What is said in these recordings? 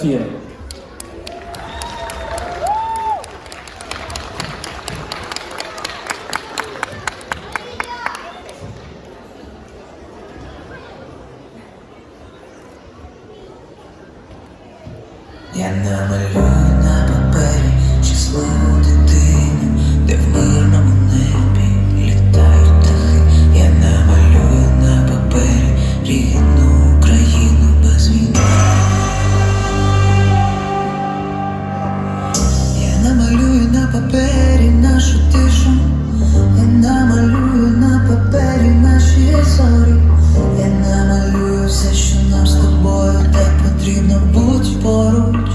ефір. Я намалюю на папері нашу тишу. Я намалюю на папері наші зорі. Я намалюю все, що нам з тобою так потрібно. Будь поруч,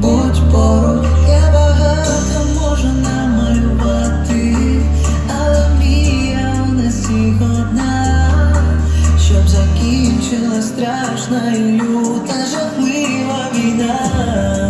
будь поруч. Я багато можу намалювати, але мрія у нас щоб закінчилась страшна і люта жахлива війна.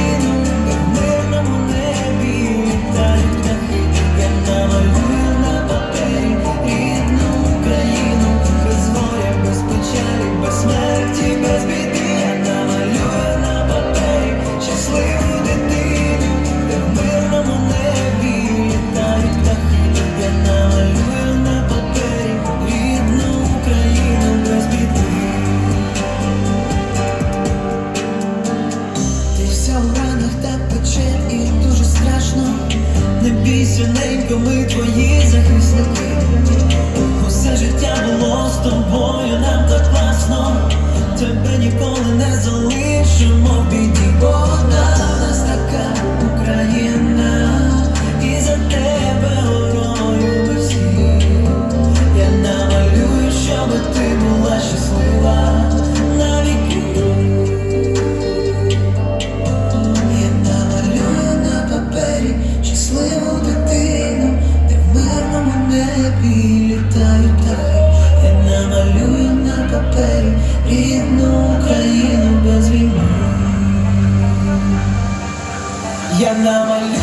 Не ми твої захисники. Усе життя було з тобою, нам так класно. Тебе ніколи не залишимо в біді. love on you.